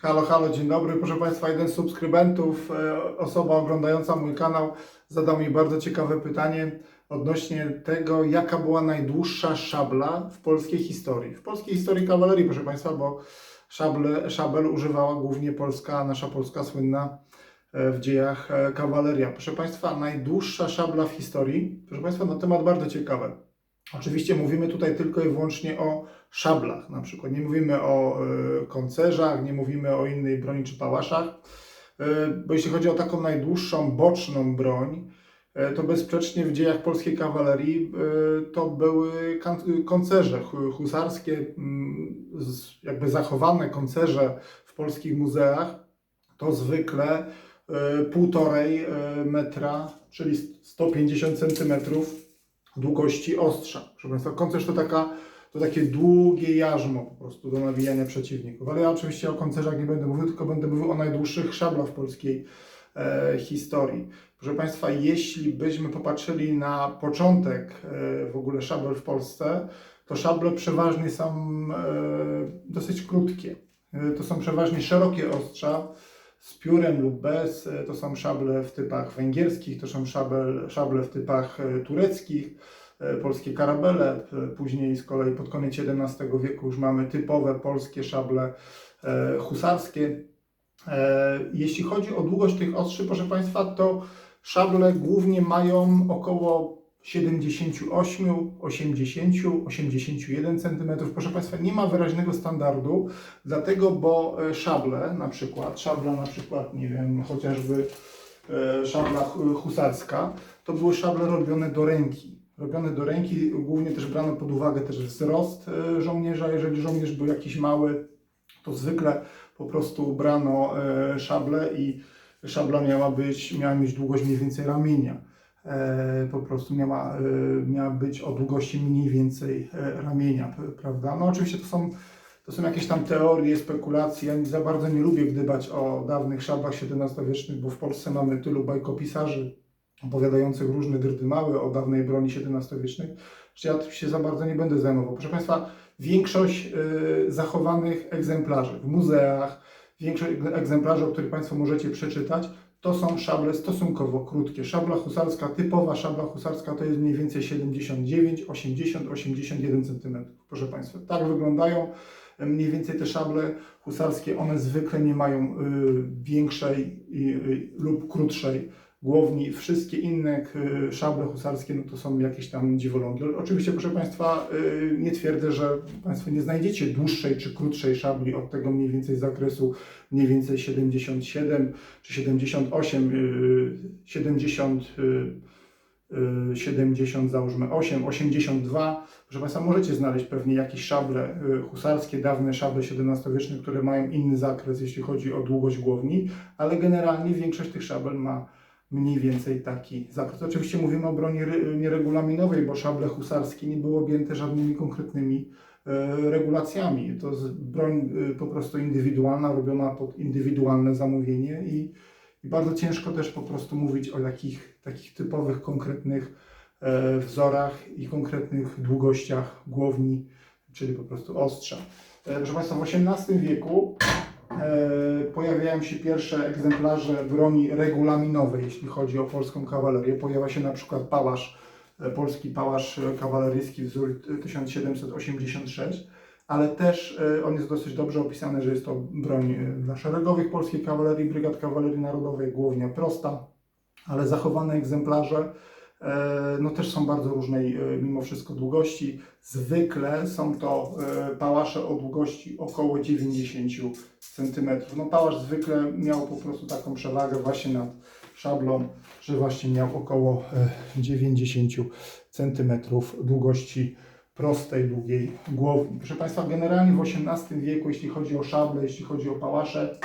Halo, halo, dzień dobry. Proszę Państwa, jeden z subskrybentów, e, osoba oglądająca mój kanał, zadał mi bardzo ciekawe pytanie odnośnie tego, jaka była najdłuższa szabla w polskiej historii. W polskiej historii kawalerii, proszę Państwa, bo szable, szabel używała głównie polska, nasza polska słynna e, w dziejach e, kawaleria. Proszę Państwa, najdłuższa szabla w historii, proszę Państwa, na temat bardzo ciekawy. Oczywiście mówimy tutaj tylko i wyłącznie o szablach, na przykład. Nie mówimy o y, koncerzach, nie mówimy o innej broni czy pałaszach, y, bo jeśli chodzi o taką najdłuższą boczną broń, y, to bezsprzecznie w dziejach polskiej kawalerii to były koncerze hu- husarskie, mm, jakby zachowane koncerze w polskich muzeach, to zwykle półtorej metra, czyli 150 centymetrów długości ostrza. Proszę Państwa, koncerz to, taka, to takie długie jarzmo po prostu do nawijania przeciwników. Ale ja oczywiście o koncerzach nie będę mówił, tylko będę mówił o najdłuższych szablach w polskiej e, historii. Proszę Państwa, jeśli byśmy popatrzyli na początek e, w ogóle szabel w Polsce, to szable przeważnie są e, dosyć krótkie. E, to są przeważnie szerokie ostrza, z piórem lub bez. E, To są szable w typach węgierskich, to są szable, szable w typach e, tureckich, polskie karabele. P- Później z kolei pod koniec XI wieku już mamy typowe polskie szable e, husarskie. E, Jeśli chodzi o długość tych ostrzy, proszę Państwa, to szable głównie mają około 78, 80, 81 cm. Proszę Państwa, nie ma wyraźnego standardu, dlatego, bo e, szable, na przykład, szabla na przykład, nie wiem, chociażby e, szabla hu- husarska, to były szable robione do ręki. Robione do ręki, głównie też brano pod uwagę też wzrost e, żołnierza. Jeżeli żołnierz był jakiś mały, to zwykle po prostu brano e, szablę i szabla miała być, miała mieć długość mniej więcej ramienia. E, po prostu miała, miała być o długości mniej więcej ramienia, prawda? No oczywiście to są, to są jakieś tam teorie, spekulacje. Ja za bardzo nie lubię gdybać o dawnych szablach XVII-wiecznych, bo w Polsce mamy tylu bajkopisarzy opowiadających różne dyrdymały o dawnej broni XVII-wiecznej, że ja się za bardzo nie będę zajmował. Proszę Państwa, większość e, zachowanych egzemplarzy w muzeach, większość egzemplarzy, o których Państwo możecie przeczytać, to są szable stosunkowo krótkie. Szabla husarska, typowa szabla husarska to jest mniej więcej 79, 80, 81 cm. Proszę Państwa, tak wyglądają mniej więcej te szable husarskie. One zwykle nie mają y, większej y, y, lub krótszej głowni. Wszystkie inne szable husarskie no to są jakieś tam dziwolągi. Oczywiście, proszę Państwa, y, nie twierdzę, że Państwo nie znajdziecie dłuższej czy krótszej szabli od tego mniej więcej zakresu mniej więcej 77 czy 78, y, 70, y, y, 70 załóżmy 8, 82. Proszę Państwa, możecie znaleźć pewnie jakieś szable y, husarskie, dawne szable XVII-wieczne, które mają inny zakres, jeśli chodzi o długość głowni, ale generalnie większość tych szabel ma mniej więcej taki zakres. Oczywiście mówimy o broni nieregulaminowej, bo szable husarskie nie były objęte żadnymi konkretnymi e, regulacjami. To jest broń e, po prostu indywidualna, robiona pod indywidualne zamówienie i, i bardzo ciężko też po prostu mówić o takich, takich typowych, konkretnych e, wzorach i konkretnych długościach głowni, czyli po prostu ostrza. Proszę Państwa, w XVIII wieku pojawiają się pierwsze egzemplarze broni regulaminowej, jeśli chodzi o polską kawalerię. Pojawia się na przykład pałasz, e, polski pałasz e, kawaleryjski wzór 1786, ale też e, on jest dosyć dobrze opisany, że jest to broń e, dla szeregowych polskiej kawalerii, brygad kawalerii narodowej, głownia prosta, ale zachowane egzemplarze e, no też są bardzo różnej e, mimo wszystko długości. Zwykle są to e, pałasze o długości około 90 cm. No pałasz zwykle miał po prostu taką przewagę właśnie nad szablą, że właśnie miał około e, 90 cm długości prostej, długiej głowni. Proszę Państwa, generalnie w XVIII wieku, jeśli chodzi o szable, jeśli chodzi o pałasze,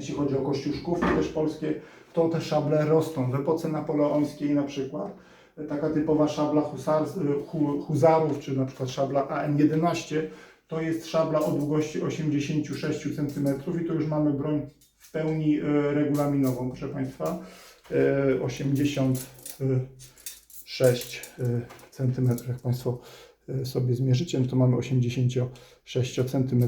jeśli chodzi o kościuszkówki też polskie, to te szable rosną. W epoce napoleońskiej na przykład taka typowa szabla husars, hu, huzarów, czy na przykład szabla AN-11, to jest szabla o długości 86 cm i to już mamy broń w pełni e, regulaminową, proszę Państwa. E, 86 cm, jak Państwo e, sobie zmierzycie, no to mamy 86 cm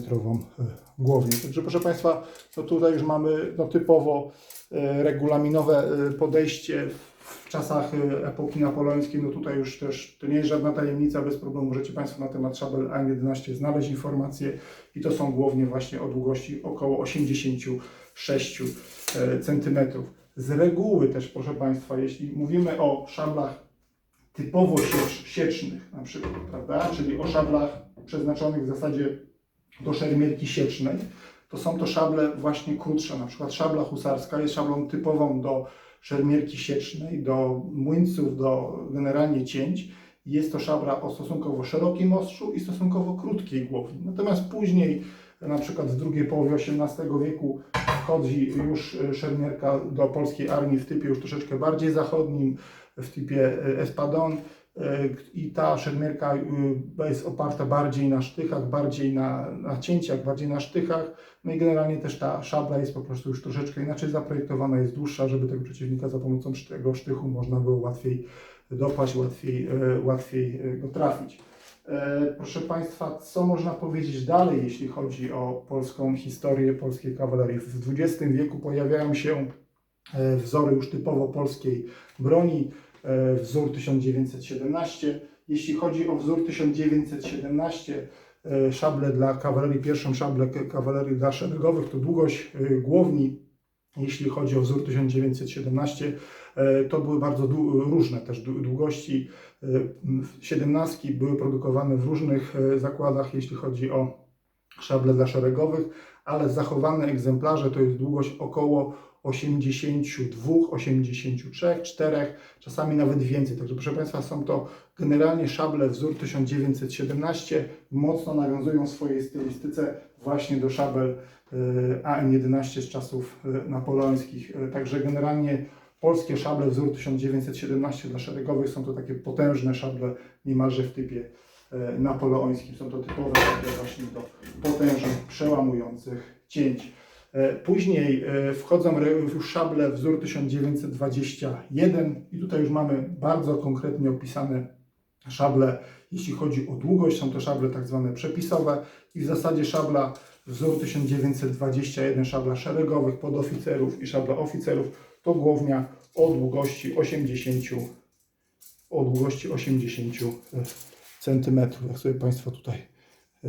głownię. Także proszę Państwa, no tutaj już mamy no, typowo e, regulaminowe e, podejście w czasach e, epoki napoleońskiej, no tutaj już też to nie jest żadna tajemnica, bez problemu możecie Państwo na temat szabel A11 znaleźć informacje i to są głownie właśnie o długości około 86 cm. Z reguły też, proszę Państwa, jeśli mówimy o szablach typowo siecz, siecznych na przykład, prawda, czyli o szablach przeznaczonych w zasadzie do szermierki siecznej, to są to szable właśnie krótsze, na przykład szabla husarska jest szablą typową do szermierki siecznej, do młyńców, do generalnie cięć. Jest to szabla o stosunkowo szerokim ostrzu i stosunkowo krótkiej głowni. Natomiast później, na przykład w drugiej połowie XVIII wieku, wchodzi już e, szermierka do polskiej armii w typie już troszeczkę bardziej zachodnim, w typie e, espadon e, i ta szermierka e, jest oparta bardziej na sztychach, bardziej na, na cięciach, bardziej na sztychach. No i generalnie też ta szabla jest po prostu już troszeczkę inaczej zaprojektowana, jest dłuższa, żeby tego przeciwnika za pomocą tego sztychu można było łatwiej dopaść, łatwiej, łatwiej go trafić. Proszę Państwa, co można powiedzieć dalej, jeśli chodzi o polską historię polskiej kawalerii? W XX wieku pojawiają się wzory już typowo polskiej broni, e, wzór 1917. Jeśli chodzi o wzór 1917, e, szable dla kawalerii, pierwszą szablę kawalerii dla szeregowych, to długość e, głowni, jeśli chodzi o wzór 1917, e, to były bardzo różne też dłu- długości. E, m, Siedemnastki były produkowane w różnych e, zakładach, jeśli chodzi o szable dla szeregowych, ale zachowane egzemplarze to jest długość około 82, 83, 4, czasami nawet więcej. Także proszę Państwa, są to generalnie szable wzór 1917, mocno nawiązują w swojej stylistyce właśnie do szabel e, AM11 z czasów e, napoleońskich. E, Także generalnie polskie szable wzór 1917 dla szeregowych są to takie potężne szable niemalże w typie napoleońskim. Są to typowe szable właśnie do potężnych, przełamujących cięć. E, Później e, wchodzą już szable wzór 1921 i tutaj już mamy bardzo konkretnie opisane szable, jeśli chodzi o długość, są to szable tak zwane przepisowe i w zasadzie szabla wzór 1921, szabla szeregowych, podoficerów i szabla oficerów to głownia o długości 80 o długości 80 cm. Jak sobie Państwo tutaj e,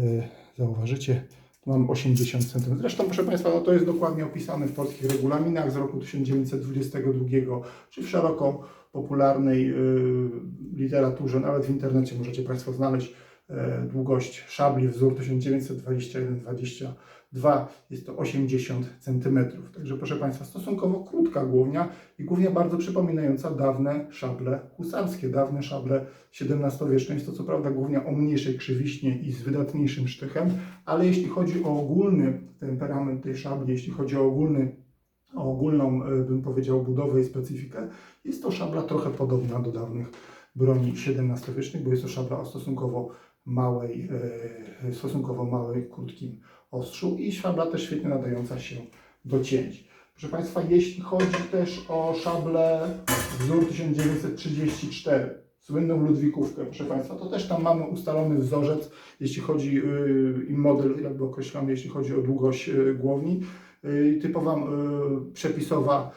zauważycie, mam 80 cm. Zresztą, proszę Państwa, no to jest dokładnie opisane w polskich regulaminach z roku 1922, czy w szeroko popularnej y, literaturze, nawet w internecie możecie Państwo znaleźć e, długość szabli wzór 1921-22 jest to 80 cm. Także proszę Państwa, stosunkowo krótka głownia i głownia bardzo przypominająca dawne szable husarskie, dawne szable XVII-wieczne. Jest to co prawda głownia o mniejszej krzywiśnie i z wydatniejszym sztychem, ale jeśli chodzi o ogólny temperament tej szabli, jeśli chodzi o ogólny o ogólną, e, bym powiedział, budowę i specyfikę, jest to szabla trochę podobna do dawnych broni XVII-wiecznych, bo jest to szabla o stosunkowo małej, e, stosunkowo małej, krótkim ostrzu i szabla świetnie nadająca się do cięć. Proszę Państwa, jeśli chodzi też o szablę wzór 1934, słynną Ludwikówkę, proszę Państwa, to też tam mamy ustalony wzorzec, jeśli chodzi yy, i model jakby określony, jeśli chodzi o długość yy, głowni. Yy, typowa yy, przepisowa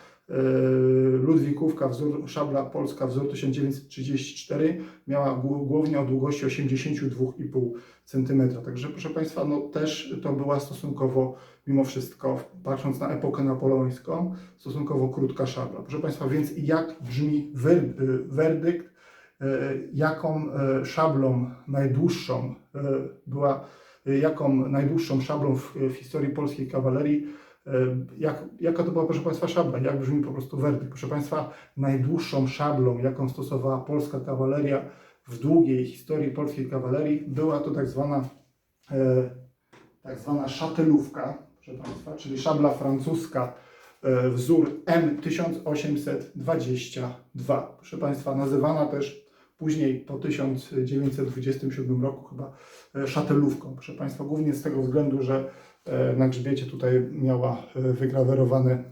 Ludwikówka, wzór, szabla polska, wzór 1934, miała głownię o długości 82,5 cm. Także proszę Państwa, no też to była stosunkowo, mimo wszystko, patrząc na epokę napoleońską, stosunkowo krótka szabla. Proszę Państwa, więc jak brzmi y, werdykt, y, jaką szablą najdłuższą była, jaką najdłuższą szablą w, w historii polskiej kawalerii, y, jak, jaka to była, proszę Państwa, szabla, jak brzmi po prostu werdykt. Proszę Państwa, najdłuższą szablą, jaką stosowała polska kawaleria, w długiej historii polskiej kawalerii była to tak zwana, e, tak zwana szatelówka, proszę Państwa, czyli szabla francuska, e, wzór M1822. Proszę Państwa, nazywana też później po 1927 roku chyba e, szatelówką. Proszę Państwa, głównie z tego względu, że e, na grzbiecie tutaj miała e, wygrawerowane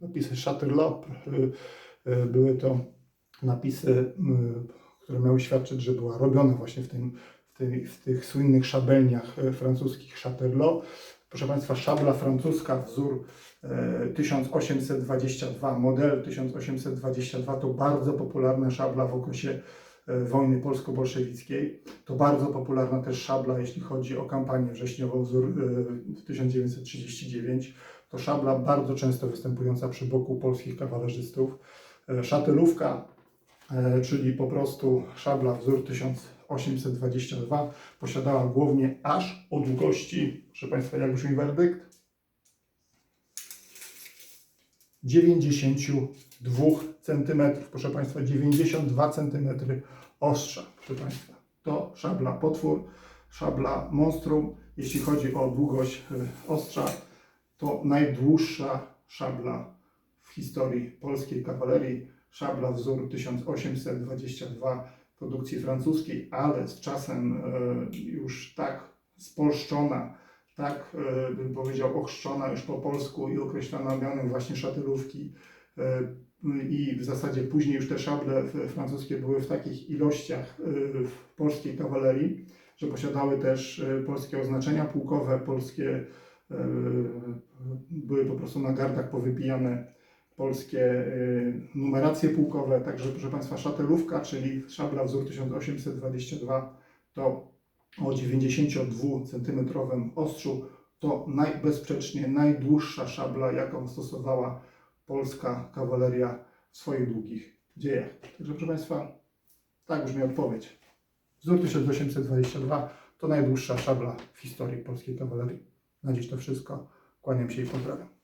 napisy e, Były to napisy, które miały świadczyć, że była robiona właśnie w tym, w tych, w tych słynnych szabelniach francuskich Chaterlot. Proszę Państwa, szabla francuska, wzór e, 1822, model 1822 to bardzo popularna szabla w okresie wojny polsko-bolszewickiej. To bardzo popularna też szabla, jeśli chodzi o kampanię wrześniową, e, 1939. To szabla bardzo często występująca przy boku polskich kawalerzystów. E, Szatelówka, e, czyli po prostu szabla wzór 1822, posiadała głownię aż o długości, proszę Państwa, jak brzmi werdykt? 92 cm. Proszę Państwa, 92 cm ostrza, proszę Państwa. To szabla potwór, szabla monstrum. Jeśli chodzi o długość e, ostrza, to najdłuższa szabla w historii polskiej kawalerii. Szabla wzór 1822 produkcji francuskiej, ale z czasem e, już tak spolszczona, tak e, bym powiedział ochrzczona już po polsku i określona mianem właśnie szatylówki. E, I w zasadzie później już te szable francuskie były w takich ilościach e, w polskiej kawalerii, że posiadały też e, polskie oznaczenia pułkowe, polskie były po prostu na gardach powypijane polskie numeracje pułkowe. Także proszę Państwa, szatelówka, czyli szabla wzór 1822 to o 92 cm ostrzu to najbezsprzecznie najdłuższa szabla, jaką stosowała polska kawaleria w swoich długich dziejach. Także proszę Państwa, tak brzmi odpowiedź. Wzór 1822 to najdłuższa szabla w historii polskiej kawalerii. Na dziś to wszystko. Kłaniam się i pozdrawiam.